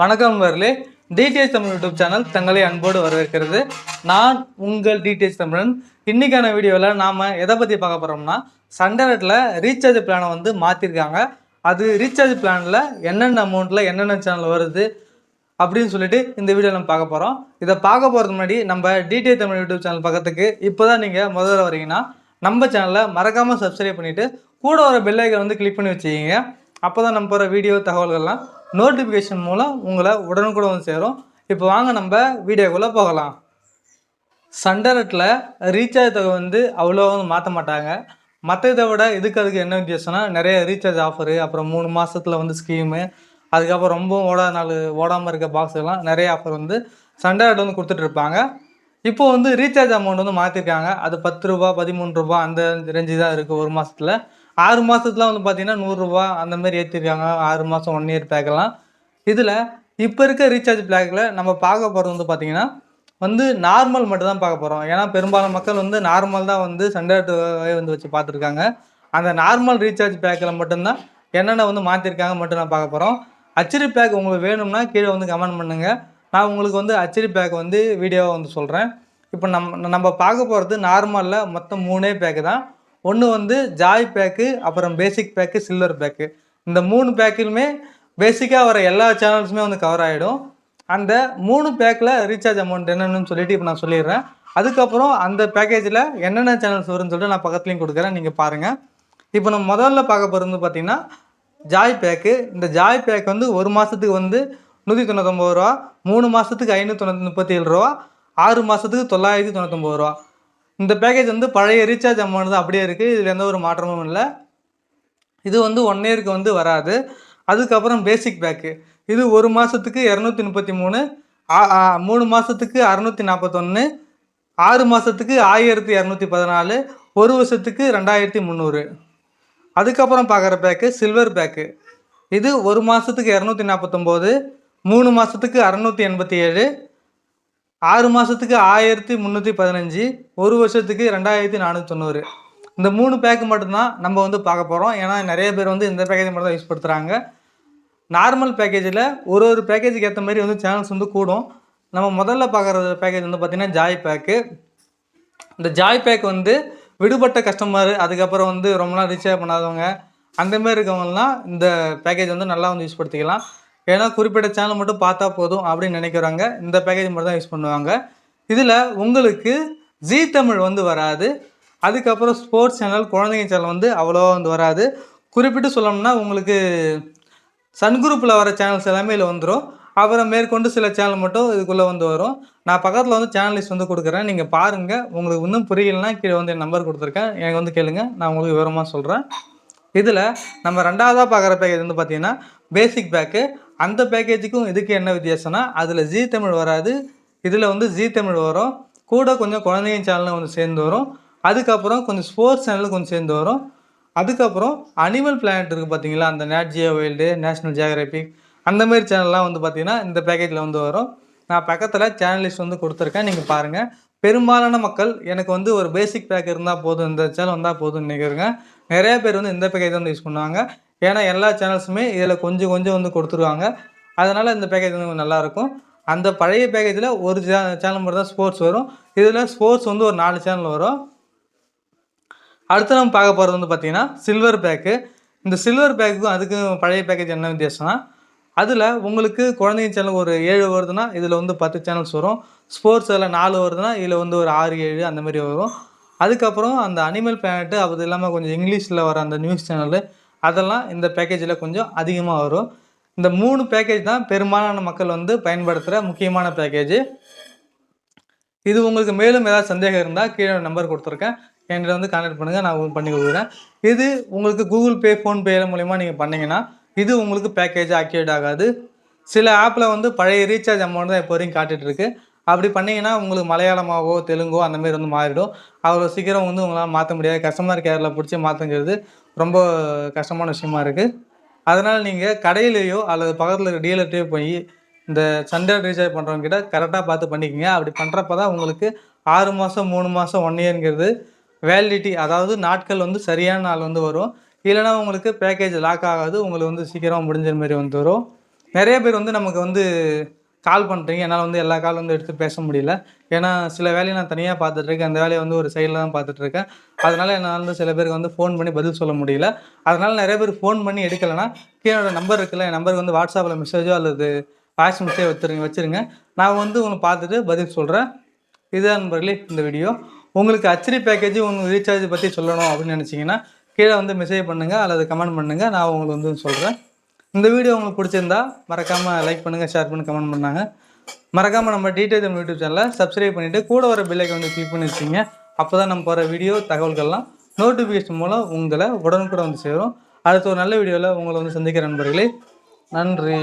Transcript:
வணக்கம் வரலே. DTH Tamil YouTube channel தங்களை அன்போடு வரவேற்கிறது. நான் உங்கள் டிடிஎச் தமிழன். இன்னைக்கான வீடியோவில் நாம் எதை பற்றி பார்க்க போகிறோம்னா சண்டரட்டில் ரீசார்ஜ் பிளானை வந்து மாற்றிருக்காங்க அது ரீசார்ஜ் பிளானில் என்னென்ன அமௌண்ட்டில் என்னென்ன சேனல் வருது அப்படின்னு சொல்லிட்டு இந்த வீடியோ நம்ம பார்க்க போகிறோம் இதை பார்க்க போகிறதுக்கு முன்னாடி நம்ம டிடிஎச் தமிழ் யூடியூப் சேனல் பக்கத்துக்கு இப்போ தான் நீங்கள் முதல்ல வரீங்கன்னா நம்ம சேனலை மறக்காமல் சப்ஸ்கிரைப் பண்ணிவிட்டு கூட வர பெல்லைக்கை வந்து கிளிக் பண்ணி வச்சுக்கிங்க. அப்போ தான் நம்ம போகிற வீடியோ தகவல்கள்லாம் நோட்டிஃபிகேஷன் மூலம் உங்களை உடனுக்குடன் வந்து சேரும். இப்போ வாங்க நம்ம வீடியோக்குள்ளே போகலாம். சண்டரட்டில் ரீசார்ஜ் தொகை வந்து அவ்வளோ வந்து மாற்ற மாட்டாங்க. மற்ற இதை விட இதுக்கு அதுக்கு என்ன வித்தியாசம்னா நிறைய ரீசார்ஜ் ஆஃபரு அப்புறம் மூணு மாதத்தில் வந்து ஸ்கீமு அதுக்கப்புறம் ரொம்ப ஓடாத நாள் ஓடாமல் இருக்க பாக்ஸ் நிறைய ஆஃபர் வந்து சண்டரட் வந்து கொடுத்துட்ருப்பாங்க இப்போ வந்து ரீசார்ஜ் அமௌண்ட் வந்து மாற்றிருக்காங்க அது பத்து ரூபா பதிமூணு ரூபா அந்த ரேஞ்சு தான் இருக்குது ஒரு மாதத்தில் ஆறு மாதத்துலாம் வந்து பார்த்தீங்கன்னா நூறுரூவா அந்த மாதிரி ஏற்றிருக்காங்க ஆறு மாதம் ஒன் இயர் பேக்கெல்லாம் இதில் இப்போ இருக்க ரீசார்ஜ் பேக்கில் நம்ம பார்க்க போகிறது வந்து பார்த்தீங்கன்னா வந்து நார்மல் மட்டும் தான் பார்க்க போகிறோம் ஏன்னா பெரும்பாலும் மக்கள் வந்து நார்மல் தான் வந்து சண்டர்ட் வந்து வச்சு பார்த்துருக்காங்க. அந்த நார்மல் ரீசார்ஜ் பேக்கில் மட்டும்தான் என்னென்ன வந்து மாற்றிருக்காங்க மட்டும் நான் பார்க்க போகிறோம் அச்சரி பேக் உங்களுக்கு வேணும்னா கீழே வந்து கமெண்ட் பண்ணுங்கள் நான் உங்களுக்கு வந்து அச்சரி பேக் வந்து வீடியோவாக வந்து சொல்கிறேன் இப்போ நம்ம நம்ம பார்க்க போகிறது நார்மலில் மொத்தம் மூணே பேக்கு தான். ஒன்று வந்து ஜாய் பேக்கு அப்புறம் பேசிக் பேக்கு சில்வர் பேக்கு இந்த மூணு பேக்கிலுமே பேசிக்காக வர எல்லா சேனல்ஸுமே வந்து கவர் ஆகிடும் அந்த மூணு பேக்கில் ரீசார்ஜ் அமௌண்ட் என்னென்னு சொல்லிட்டு இப்போ நான் சொல்லிடுறேன். அதுக்கப்புறம் அந்த பேக்கேஜில் என்னென்ன சேனல்ஸ் வரும்னு சொல்லிட்டு நான் பக்கத்துலேயும் கொடுக்குறேன். நீங்கள் பாருங்கள் இப்போ நம்ம முதல்ல பார்க்க போகிறது பார்த்தீங்கன்னா ஜாய் பேக்கு இந்த ஜாய் பேக் வந்து ஒரு மாதத்துக்கு வந்து நூற்றி தொண்ணூத்தொம்பது ரூபா மூணு மாதத்துக்கு ஐநூற்றி தொண்ணூற்றி முப்பத்தி ஏழு ரூபா ஆறு மாதத்துக்கு தொள்ளாயிரத்தி தொண்ணூத்தொம்பது ரூபா. இந்த பேக்கேஜ் வந்து பழைய ரீசார்ஜ் அமௌண்ட் தான். அப்படியே இருக்குது இதில் எந்த ஒரு மாற்றமும் இல்லை. இது வந்து ஒன் இயருக்கு வந்து வராது. அதுக்கப்புறம் பேசிக் பேக்கு இது ஒரு மாதத்துக்கு இரநூத்தி முப்பத்தி மூணு ஆ- ஆ, மூணு மாதத்துக்கு அறநூற்றி நாற்பத்தொன்று ஆறு மாதத்துக்கு ஆயிரத்தி இரநூத்தி பதினாலு ஒரு வருஷத்துக்கு ரெண்டாயிரத்தி முந்நூறு. அதுக்கப்புறம் பார்க்குற பேக்கு சில்வர் பேக்கு இது ஒரு மாதத்துக்கு இரநூத்தி நாற்பத்தொம்போது மூணு மாதத்துக்கு அறநூற்றி எண்பத்தி ஏழு ஆறு மாதத்துக்கு ஆயிரத்தி முந்நூற்றி பதினஞ்சு ஒரு வருஷத்துக்கு ரெண்டாயிரத்தி நானூற்றி தொண்ணூறு. இந்த மூணு பேக்கு மட்டும்தான் நம்ம வந்து பார்க்க போகிறோம் ஏன்னா நிறைய பேர் வந்து இந்த பேக்கேஜ் மட்டும் தான் யூஸ் படுத்துகிறாங்க நார்மல் பேக்கேஜில் ஒரு ஒரு பேக்கேஜுக்கு ஏற்ற மாதிரி வந்து சேனல்ஸ் வந்து கூடும். நம்ம முதல்ல பார்க்குற பேக்கேஜ் வந்து பார்த்திங்கன்னா ஜாய் பேக்கு இந்த ஜாய் பேக் வந்து விடுபட்ட கஸ்டமர் அதுக்கப்புறம் வந்து ரொம்ப நாள் ரீசார்ஜ் பண்ணாதவங்க அந்தமாரி இருக்கவங்கலாம் இந்த பேக்கேஜ் வந்து நல்லா வந்து யூஸ் படுத்திக்கலாம். ஏன்னா குறிப்பிட்ட சேனல் மட்டும் பார்த்தா போதும் அப்படின்னு நினைக்கிறவங்க இந்த பேக்கேஜ் மட்டும் தான் யூஸ் பண்ணுவாங்க. இதில் உங்களுக்கு ஜீ தமிழ் வந்து வராது. அதுக்கப்புறம் ஸ்போர்ட்ஸ் சேனல் குழந்தைங்க சேனல் வந்து அவ்வளோவா வந்து வராது. குறிப்பிட்டு சொல்லணும்னா உங்களுக்கு சன் குரூப்பில் வர சேனல்ஸ் எல்லாமே இதில் வந்துடும் அப்புறம் மேற்கொண்டு சில சேனல் மட்டும் இதுக்குள்ளே வந்து வரும். நான் பக்கத்தில் வந்து சேனல் லிஸ்ட் வந்து கொடுக்குறேன். நீங்கள் பாருங்கள் உங்களுக்கு இன்னும் புரியலைன்னா கீழே வந்து என் நம்பர் கொடுத்துருக்கேன். எனக்கு வந்து கேளுங்க. நான் உங்களுக்கு விவரமாக சொல்கிறேன் இதில் நம்ம ரெண்டாவதாக பார்க்குற பேக்கேஜ் வந்து பார்த்திங்கன்னா பேசிக் பேக்கு அந்த பேக்கேஜுக்கும் இதுக்கு என்ன வித்தியாசம்னா அதில் ஜீ தமிழ் வராது. இதில் வந்து ஜீ தமிழ் வரும். கூட கொஞ்சம் குழந்தைங்க சேனலும் வந்து சேர்ந்து வரும். அதுக்கப்புறம் கொஞ்சம் ஸ்போர்ட்ஸ் சேனலும் கொஞ்சம் சேர்ந்து வரும். அதுக்கப்புறம் அனிமல் பிளானட் இருக்குது பார்த்தீங்களா அந்த Nat Geo wild National Geographic அந்த மாதிரி சேனல்லாம் வந்து பார்த்திங்கன்னா இந்த பேக்கேஜில் வந்து வரும். நான் பக்கத்தில் சேனல் லிஸ்ட் வந்து கொடுத்துருக்கேன். நீங்கள் பாருங்கள் பெரும்பாலான மக்கள் எனக்கு வந்து ஒரு பேசிக் பேக் இருந்தால் போதும். இந்த சேனல் வந்தால் போதும்னு நினைக்கிறேங்க நிறைய பேர் வந்து இந்த பேக்கேஜ் வந்து யூஸ் பண்ணுவாங்க. ஏன்னா எல்லா சேனல்ஸுமே இதில் கொஞ்சம் கொஞ்சம் வந்து கொடுத்துருவாங்க அதனால் இந்த பேக்கேஜ் வந்து நல்லாயிருக்கும். அந்த பழைய பேக்கேஜில் ஒரு சேனல் மட்டும் தான் ஸ்போர்ட்ஸ் வரும். இதில் ஸ்போர்ட்ஸ் வந்து ஒரு நாலு சேனல் வரும். அடுத்து நம்ம பார்க்க போகிறது வந்து பார்த்திங்கன்னா சில்வர் பேக்கு இந்த சில்வர் பேக்குக்கும் அதுக்கும் பழைய பேக்கேஜ் என்ன வித்தியாசம்னா அதில் உங்களுக்கு குழந்தைங்க சேனல் ஒரு ஏழு வருதுன்னா இதில் வந்து பத்து சேனல்ஸ் வரும். ஸ்போர்ட்ஸ் அதில் நாலு வருதுன்னா இதில் வந்து ஒரு ஆறு ஏழு அந்த மாதிரி வரும். அதுக்கப்புறம் அந்த அனிமல் பிளானட்டு அது இல்லாமல் கொஞ்சம் இங்கிலீஷில் வர அந்த நியூஸ் சேனலு அதெல்லாம் இந்த பேக்கேஜில் கொஞ்சம் அதிகமாக வரும். இந்த மூணு பேக்கேஜ் தான் பெரும்பாலான மக்கள் வந்து பயன்படுத்துகிற முக்கியமான பேக்கேஜ் இது உங்களுக்கு மேலும் ஏதாவது சந்தேகம் இருந்தால் கீழே நம்பர் கொடுத்துருக்கேன். என்கிட்ட வந்து கான்டாக்ட் பண்ணுங்கள் நான் பண்ணி கொடுக்குறேன். இது உங்களுக்கு கூகுள் பே ஃபோன்பே மூலிமா நீங்கள் பண்ணிங்கன்னா இது உங்களுக்கு பேக்கேஜ் ஆக்டிவேட் ஆகாது. சில ஆப்பில் வந்து பழைய ரீசார்ஜ் அமௌண்ட் தான் இப்போ வரைக்கும் காட்டிகிட்ருக்கு அப்படி பண்ணிங்கன்னா உங்களுக்கு மலையாளமாவோ தெலுங்கோ அந்த மாதிரி வந்து மாறிடும். அவ்வளோ சீக்கிரம் வந்து உங்களால் மாற்ற முடியாது. கஸ்டமர் கேரில் பிடிச்சி மாற்றுங்கிறது ரொம்ப கஷ்டமான விஷயமா இருக்குது அதனால் நீங்கள் கடையிலேயோ அல்லது பக்கத்தில் இருக்க டீலர்கிட்டயோ போய் இந்த சண்டே ரீசார்ஜ் பண்ணுறவங்க கிட்ட கரெக்டாக பார்த்து பண்ணிக்கோங்க. அப்படி பண்ணுறப்ப தான் உங்களுக்கு ஆறு மாதம் மூணு மாதம் ஒன் இயர்ங்கிறது வேலிடிட்டி அதாவது நாட்கள் வந்து சரியான நாள் வந்து வரும். இல்லைனா உங்களுக்கு பேக்கேஜ் லாக் ஆகாது. உங்களுக்கு வந்து சீக்கிரம் முடிஞ்ச மாதிரி வந்து வரும். நிறைய பேர் வந்து நமக்கு வந்து கால் பண்ணுறீங்க என்னால் வந்து எல்லா கால் வந்து எடுத்து பேச முடியல. ஏன்னா சில வேலையை நான் தனியாக பார்த்துட்ருக்கேன் அந்த வேலையை வந்து ஒரு சைடில் தான் பார்த்துட்ருக்கேன் அதனால் என்னால் வந்து சில பேருக்கு வந்து ஃபோன் பண்ணி பதில் சொல்ல முடியல. அதனால் நிறைய பேர் ஃபோன் பண்ணி எடுக்கலைன்னா கீழே நம்பர் இருக்குல்ல என் நம்பருக்கு வந்து வாட்ஸ்அப்பில் மெசேஜோ அல்லது வாய்ஸ் மெசேஜ் வச்சுருங்க வச்சுருங்க. நான் வந்து உங்களை பார்த்துட்டு பதில் சொல்கிறேன் இதுதான் நண்பர்களே இந்த வீடியோ உங்களுக்கு அச்சரி பேக்கேஜ் உங்களுக்கு ரீசார்ஜ் பற்றி சொல்லணும் அப்படின்னு நினச்சிங்கன்னா கீழே வந்து மெசேஜ் பண்ணுங்கள் அல்லது கமெண்ட் பண்ணுங்கள் நான் உங்களுக்கு வந்து சொல்கிறேன் இந்த வீடியோ உங்களுக்கு பிடிச்சிருந்தா மறக்காமல் லைக் பண்ணுங்கள் ஷேர் பண்ணி கமெண்ட் பண்ணாங்க. மறக்காமல் நம்ம டீட்டெயில் நம்ம யூடியூப் சேனலை சப்ஸ்கிரைப் பண்ணிவிட்டு கூட வர பில்லைக்கு வந்து கிளிக் பண்ணி வச்சிங்க அப்போ தான் நம்ம போகிற வீடியோ தகவல்கள்லாம் நோட்டிஃபிகேஷன் மூலம் உங்களை உடனுக்குடன் வந்து சேரும். அடுத்த ஒரு நல்ல வீடியோவில் உங்களை வந்து சந்திக்கிற நண்பர்களே நன்றி.